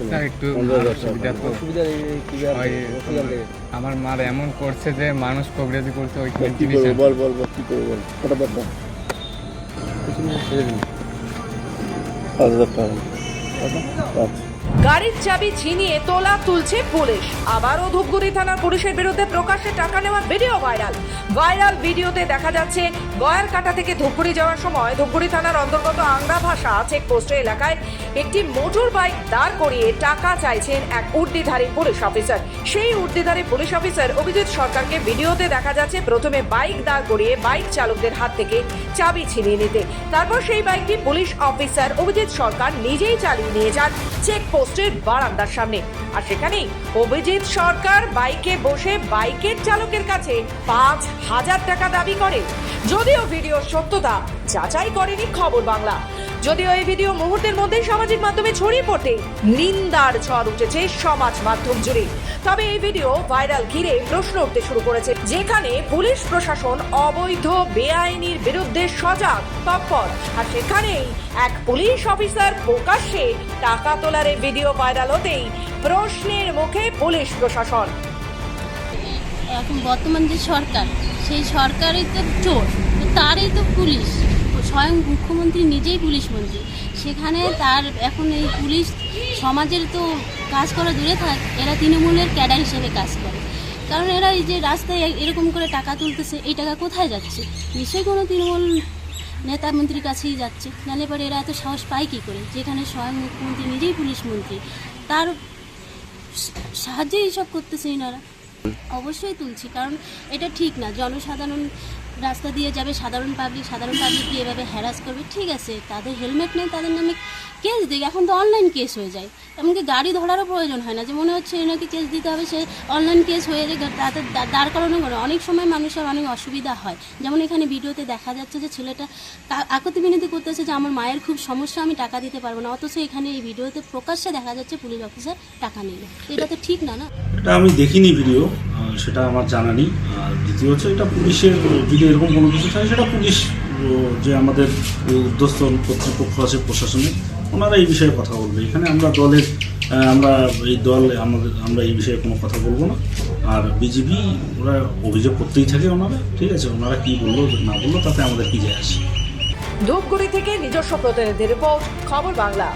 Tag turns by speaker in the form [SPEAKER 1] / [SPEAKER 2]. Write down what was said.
[SPEAKER 1] Sir একটু অসুবিধা তো। আমার মার এমন করছে যে মানুষ কবিরাজি করছে ওই
[SPEAKER 2] কি করব বল বল বল কি করব বল ফটাফট বল কিছু নেই পাঁচ পাঁচ।
[SPEAKER 3] গাড়ির চাবি ছিনিয়ে তোলা তুলছে পুলিশ। আবারও ধূপগুড়ি থানার পুলিশের বিরুদ্ধে প্রকাশ্যে টাকা নেওয়ার ভিডিও ভাইরাল। ভাইরাল ভিডিওতে দেখা যাচ্ছে, গয়ার কাটা থেকে ধূপগুড়ি যাওয়ার সময় ধূপগুড়ি থানার অন্তর্গত আংরা ভাষা চেকপোস্ট এলাকায় একটি মোটর বাইক দাঁড় করিয়ে টাকা চাইছেন এক উর্দিধারী পুলিশ অফিসার। সেই উর্দিধারী পুলিশ অফিসার অভিজিৎ সরকারকে ভিডিওতে দেখা যাচ্ছে, প্রথমে বাইক দাঁড় করিয়ে বাইক চালকদের হাত থেকে চাবি ছিনিয়ে নিতে। তারপর সেই বাইকটি পুলিশ অফিসার অভিজিৎ সরকার নিজেই চালিয়ে নিয়ে যান চেকপোস্টের বারান্দার সামনে। আর সেখানেই অভিজিৎ সরকার বাইকে বসে বাইকের চালকের কাছে পাঁচ হাজার টাকা দাবি করে। যদিও ভিডিওর সত্যতা যাচাই করেনি খবর বাংলা। যদিও এই ভিডিও মুহূর্তের মধ্যেই সামাজিক মাধ্যমে ছড়িয়ে পড়তে নিন্দার ঝড় উঠেছে সমাজ মাধ্যম জুড়ে। তবে এই ভিডিও ভাইরাল ঘিরে প্রশ্ন উঠতে শুরু করেছে, যেখানে পুলিশ প্রশাসন অবৈধ, বেআইনির বিরুদ্ধে সজাগ, তৎপর। আর সেখানেই এক পুলিশ অফিসার প্রকাশ্যে টাকা তোলার এই ভিডিও ভাইরাল হতেই প্রশ্নের মুখে পুলিশ প্রশাসন।
[SPEAKER 4] এখন বর্তমান যে সরকার, সেই সরকারই তো চোর তারই তো পুলিশ। স্বয়ং মুখ্যমন্ত্রী নিজেই পুলিশ মন্ত্রী। সেখানে তার এখন এই পুলিশ সমাজের তো কাজ করা দূরে থাক, এরা তৃণমূলের ক্যাডার হিসেবে কাজ করে। কারণ এরা এই যে রাস্তায় এরকম করে টাকা তুলতেছে, এই টাকা কোথায় যাচ্ছে? নিশ্চয়ই কোনো তৃণমূল নেতা মন্ত্রীর কাছেই যাচ্ছে। নাহলে পরে এরা এত সাহস পায় কী করে? যেখানে স্বয়ং মুখ্যমন্ত্রী নিজেই পুলিশ মন্ত্রী, তার সাহায্যে এইসব করতেছে এনারা অবশ্যই তুলছি, কারণ এটা ঠিক না। জনসাধারণ রাস্তা দিয়ে যাবে, সাধারণ পাবলিক সাধারণ পাবলিককে এভাবে হ্যারাস করবে, ঠিক আছে, তাদের হেলমেট নেই, তাদের নামে কেস দিক এখন তো অনলাইন কেস হয়ে যায়। এমনকি গাড়ি ধরারও প্রয়োজন হয় না, যে মনে হচ্ছে এনাকে কেস দিতে হবে, সে অনলাইন কেস হয়ে যায় দা- দাঁড় করানো করে। অনেক সময় মানুষের অনেক অসুবিধা হয়। যেমন এখানে ভিডিওতে দেখা যাচ্ছে যে ছেলেটা আকুতি বিনতি করতেছে যে আমার মায়ের খুব সমস্যা, আমি টাকা দিতে পারব না। অথচ এখানে এই ভিডিওতে প্রকাশ্যে দেখা যাচ্ছে পুলিশ অফিসার টাকা নিল এটা তো ঠিক না না?
[SPEAKER 5] এটা আমি দেখিনি ভিডিও সেটা আমার জানা নেই। আর দ্বিতীয় হচ্ছে এটা পুলিশের যদি এরকম কোনো কিছু থাকে, সেটা পুলিশ যে আমাদের উদ্যোস্তন কর্তৃপক্ষ আছে প্রশাসনে, ওনারা এই বিষয়ে কথা বলবে। এখানে আমরা দলের আমরা এই দল, আমাদের, আমরা এই বিষয়ে কোনো কথা বলব না। আর বিজেপি ওরা অভিযোগ করতেই থাকে ওনারা, ঠিক আছে? ওনারা কি বলল, না বলল, তাতে আমাদের কি যায় আসে?
[SPEAKER 3] ধূপগুড়ি থেকে নিজস্ব প্রতিনিধি রিপোর্ট, খবর বাংলা।